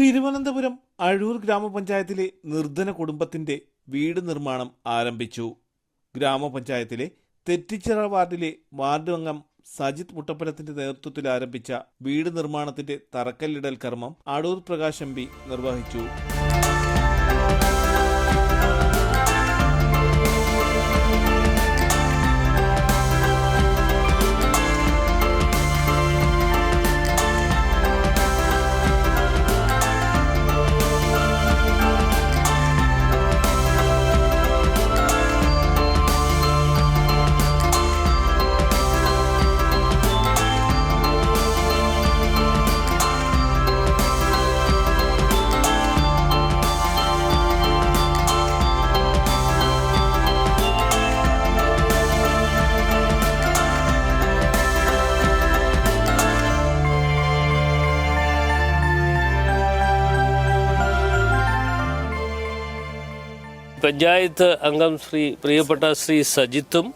തിരുവനന്തപുരം അഴൂർ ഗ്രാമപഞ്ചായത്തിലെ നിർധന കുടുംബത്തിന്റെ വീട് നിർമ്മാണം ആരംഭിച്ചു. ഗ്രാമപഞ്ചായത്തിലെ തെറ്റിച്ചിറ വാർഡിലെ വാർഡ് അംഗം സജിത് മുട്ടപ്പലത്തിന്റെ നേതൃത്വത്തിൽ ആരംഭിച്ച വീട് നിർമ്മാണത്തിന്റെ തറക്കല്ലിടൽ കർമ്മം അടൂർ പ്രകാശ് എം നിർവഹിച്ചു. പഞ്ചായത്ത് അംഗം ശ്രീ പ്രിയപ്പെട്ട ശ്രീ സജിത്തും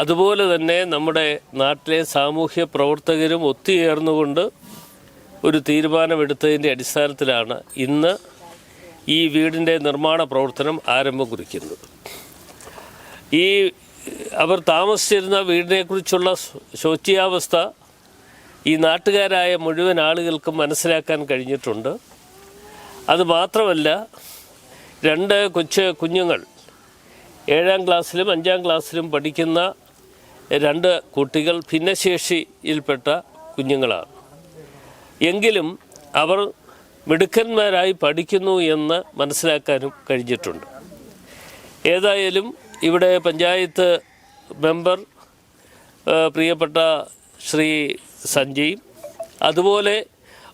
അതുപോലെ തന്നെ നമ്മുടെ നാട്ടിലെ സാമൂഹ്യ പ്രവർത്തകരും ഒത്തുചേർന്നുകൊണ്ട് ഒരു തീരുമാനമെടുത്തതിന്റെ അടിസ്ഥാനത്തിലാണ് ഇന്ന് ഈ വീടിന്റെ നിർമ്മാണ പ്രവർത്തനം ആരംഭം കുറിക്കുന്നത്. ഈ അവർ താമസിച്ചിരുന്ന വീടിനെക്കുറിച്ചുള്ള ശോച്യാവസ്ഥ ഈ നാട്ടുകാരായ മുഴുവൻ ആളുകൾക്കും മനസ്സിലാക്കാൻ കഴിഞ്ഞിട്ടുണ്ട്. അത് മാത്രമല്ല രണ്ട് കൊച്ചു കുഞ്ഞുങ്ങൾ. ഏഴാം ക്ലാസ്സിലും അഞ്ചാം ക്ലാസ്സിലും പഠിക്കുന്ന രണ്ട് കുട്ടികൾ ഭിന്നശേഷിയിൽപ്പെട്ട കുഞ്ഞുങ്ങളാണ്. എങ്കിലും അവർ മിടുക്കന്മാരായി പഠിക്കുന്നു എന്ന് മനസ്സിലാക്കാനും കഴിഞ്ഞിട്ടുണ്ട്. ഏതായാലും ഇവിടെ പഞ്ചായത്ത് മെമ്പർ പ്രിയപ്പെട്ട ശ്രീ സഞ്ജയ് അതുപോലെ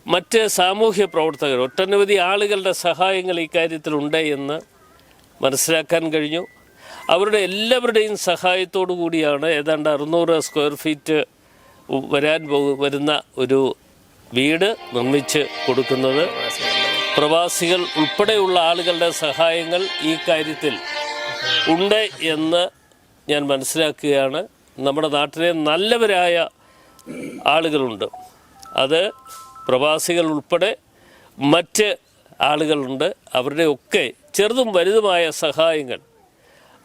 മറ്റ് സാമൂഹ്യ പ്രവർത്തകർ ഒട്ടനവധി ആളുകളുടെ സഹായങ്ങൾ ഇക്കാര്യത്തിലുണ്ട് എന്ന് മനസ്സിലാക്കാൻ കഴിഞ്ഞു. അവരുടെ എല്ലാവരുടെയും സഹായത്തോടു കൂടിയാണ് ഏതാണ്ട് അറുന്നൂറ് സ്ക്വയർ ഫീറ്റ് വരാൻ പോകു വരുന്ന ഒരു വീട് നിർമ്മിച്ച് കൊടുക്കുന്നത്. പ്രവാസികൾ ഉൾപ്പെടെയുള്ള ആളുകളുടെ സഹായങ്ങൾ ഈ കാര്യത്തിൽ ഉണ്ട് എന്ന് ഞാൻ മനസ്സിലാക്കുകയാണ്. നമ്മുടെ നാട്ടിലെ നല്ലവരായ ആളുകളുണ്ട്. അത് പ്രവാസികൾ ഉൾപ്പെടെ മറ്റ് ആളുകളുണ്ട്. അവരുടെയൊക്കെ ചെറുതും വലുതുമായ സഹായങ്ങൾ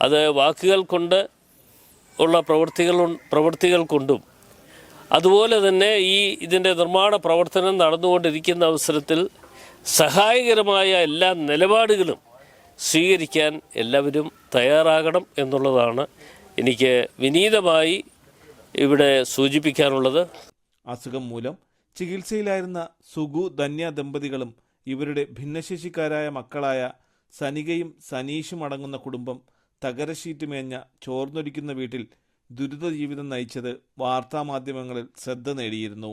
അത് വാക്കുകൾ കൊണ്ട് ഉള്ള പ്രവൃത്തികൾ പ്രവൃത്തികൾ കൊണ്ടും അതുപോലെ തന്നെ ഈ ഇതിന്റെ നിർമ്മാണ പ്രവർത്തനം നടന്നുകൊണ്ടിരിക്കുന്ന അവസരത്തിൽ സഹായകരമായ എല്ലാ നിലപാടുകളും സ്വീകരിക്കാൻ എല്ലാവരും തയ്യാറാകണം എന്നുള്ളതാണ് എനിക്ക് വിനീതമായി ഇവിടെ സൂചിപ്പിക്കാനുള്ളത്. അസുഖം മൂലം ചികിത്സയിലായിരുന്ന സുഗു ധന്യ ദമ്പതികളും ഇവരുടെ ഭിന്നശേഷിക്കാരായ മക്കളായ സനികയും സനീഷും അടങ്ങുന്ന കുടുംബം തകരശീറ്റ് മേഞ്ഞ ചോർന്നൊലിക്കുന്ന വീട്ടിൽ ദുരിത ജീവിതം നയിച്ചത് വാർത്താമാധ്യമങ്ങളിൽ ശ്രദ്ധ നേടിയിരുന്നു.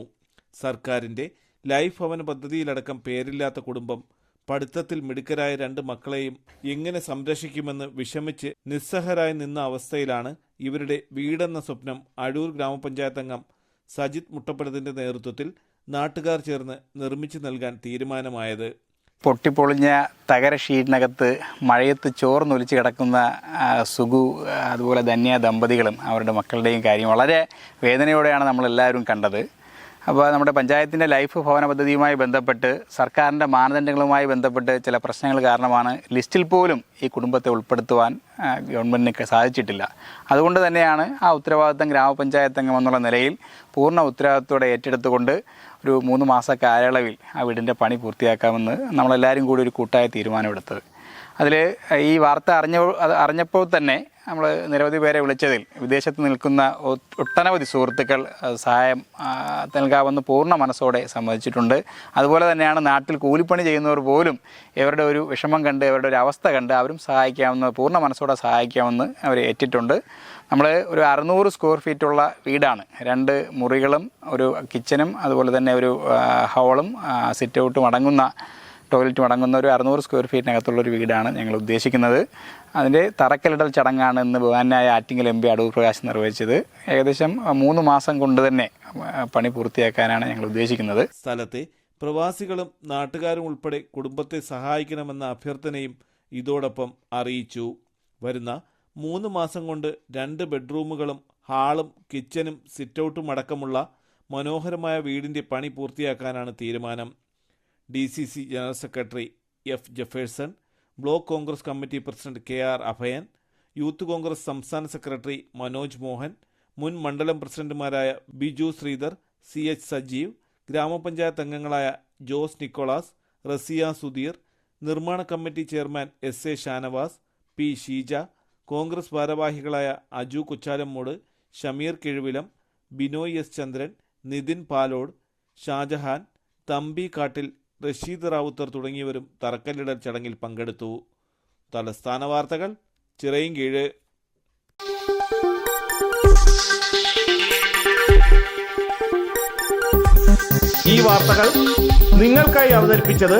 സർക്കാരിന്റെ ലൈഫ് ഭവന പദ്ധതിയിലടക്കം പേരില്ലാത്ത കുടുംബം പഠിത്തത്തിൽ മിടുക്കരായ രണ്ട് മക്കളെയും എങ്ങനെ സംരക്ഷിക്കുമെന്ന് വിഷമിച്ച് നിസ്സഹരായി നിന്ന അവസ്ഥയിലാണ് ഇവരുടെ വീടെന്ന സ്വപ്നം അഴൂർ ഗ്രാമപഞ്ചായത്ത് അംഗം സജിത് മുട്ടപ്പലത്തിന്റെ നേതൃത്വത്തിൽ നാട്ടുകാർ ചേർന്ന് നിർമ്മിച്ചു നൽകാൻ തീരുമാനമായത് പൊട്ടിപ്പൊളിഞ്ഞ തകര ഷീറ്റിനകത്ത് മഴയത്ത് ചോർന്നൊലിച്ച് കിടക്കുന്ന സുഗു അതുപോലെ ധന്യ ദമ്പതികളും അവരുടെ മക്കളുടെയും കാര്യം വളരെ വേദനയോടെയാണ് നമ്മളെല്ലാവരും കണ്ടത്. അപ്പോൾ നമ്മുടെ പഞ്ചായത്തിന്റെ ലൈഫ് ഭവന പദ്ധതിയുമായി ബന്ധപ്പെട്ട് സർക്കാരിന്റെ മാനദണ്ഡങ്ങളുമായി ബന്ധപ്പെട്ട് ചില പ്രശ്നങ്ങൾ കാരണമാണ് ലിസ്റ്റിൽ പോലും ഈ കുടുംബത്തെ ഉൾപ്പെടുത്തുവാൻ ഗവൺമെന്റിന് സാധിച്ചിട്ടില്ല. അതുകൊണ്ട് തന്നെയാണ് ആ ഉത്തരവാദിത്തം ഗ്രാമപഞ്ചായത്ത് അംഗം എന്നുള്ള നിലയിൽ പൂർണ ഉത്തരവാദിത്തോടെ ഏറ്റെടുത്തുകൊണ്ട് ഒരു മൂന്ന് മാസ കാലയളവിൽ ആ വീടിന്റെ പണി പൂർത്തിയാക്കാമെന്ന് നമ്മളെല്ലാവരും കൂടി ഒരു കൂട്ടായ തീരുമാനമെടുത്തത്. അതിൽ ഈ വാർത്ത അറിഞ്ഞ അറിഞ്ഞപ്പോൾ തന്നെ നമ്മൾ നിരവധി പേരെ വിളിച്ചതിൽ വിദേശത്ത് നിൽക്കുന്ന ഒട്ടനവധി സുഹൃത്തുക്കൾ സഹായം നൽകാമെന്ന് പൂർണ മനസ്സോടെ സമ്മതിച്ചിട്ടുണ്ട്. അതുപോലെ തന്നെയാണ് നാട്ടിൽ കൂലിപ്പണി ചെയ്യുന്നവർ പോലും ഇവരുടെ ഒരു വിഷമം കണ്ട് ഇവരുടെ ഒരു അവസ്ഥ കണ്ട് അവരും സഹായിക്കാമെന്ന് പൂർണ മനസ്സോടെ സഹായിക്കാമെന്ന് അവർ ഏറ്റിട്ടുണ്ട്. നമ്മൾ ഒരു അറുന്നൂറ് സ്ക്വയർ ഫീറ്റുള്ള വീടാണ്. രണ്ട് മുറികളും ഒരു കിച്ചനും അതുപോലെ തന്നെ ഒരു ഹോളും സിറ്റ് ഔട്ടും അടങ്ങുന്ന ടോയ്ലറ്റും അടങ്ങുന്ന ഒരു അറുന്നൂറ് സ്ക്വയർ ഫീറ്റിനകത്തുള്ള ഒരു വീടാണ് ഞങ്ങൾ ഉദ്ദേശിക്കുന്നത്. അതിന്റെ തറക്കല്ലിടൽ ചടങ്ങാണ് ഇന്ന് ബഹുമാനായ ആറ്റിങ്ങൽ എം പി അടൂർ പ്രകാശ് നിർവഹിച്ചത്. ഏകദേശം മൂന്ന് മാസം കൊണ്ട് തന്നെ പണി പൂർത്തിയാക്കാനാണ് ഞങ്ങൾ ഉദ്ദേശിക്കുന്നത്. സ്ഥലത്തെ പ്രവാസികളും നാട്ടുകാരും ഉൾപ്പെടെ കുടുംബത്തെ സഹായിക്കണമെന്ന അഭ്യർത്ഥനയും ഇതോടൊപ്പം അറിയിച്ചു. വരുന്ന മൂന്ന് മാസം കൊണ്ട് രണ്ട് ബെഡ്റൂമുകളും ഹാളും കിച്ചനും സിറ്റൗട്ടും അടക്കമുള്ള മനോഹരമായ വീടിന്റെ പണി പൂർത്തിയാക്കാനാണ് തീരുമാനം. D C C general secretary F Jefferson block Congress committee president K R Abhayan youth Congress സംസ്ഥാന സെക്രട്ടറി മനോജ് മോഹൻ മുൻ മണ്ഡലം പ്രസിഡന്റുമാരായ ബിജു ശ്രീധർ സി എച്ച് സജീവ് ഗ്രാമപഞ്ചായത്ത് അംഗങ്ങളായ ജോസ് നിക്കോളാസ് റസിയ സുധീർ നിർമ്മാണ committee chairman S A Shanavas P Sheeja Congress ഭാരവാഹികളായ അജു കുച്ചാലമ്മൂട് ഷമീർ കിഴുവിലം ബിനോയ് എസ് ചന്ദ്രൻ നിതിൻ പാലോട് ഷാജഹാൻ തമ്പി കാട്ടിൽ റഷീദ് റാവുത്തർ തുടങ്ങിയവരും തറക്കല്ലിടൽ ചടങ്ങിൽ പങ്കെടുത്തു. തലസ്ഥാന വാർത്തകൾ ചിറയിൻകീഴ് ഈ വാർത്തകൾ നിങ്ങൾക്കായി അവതരിപ്പിച്ചത്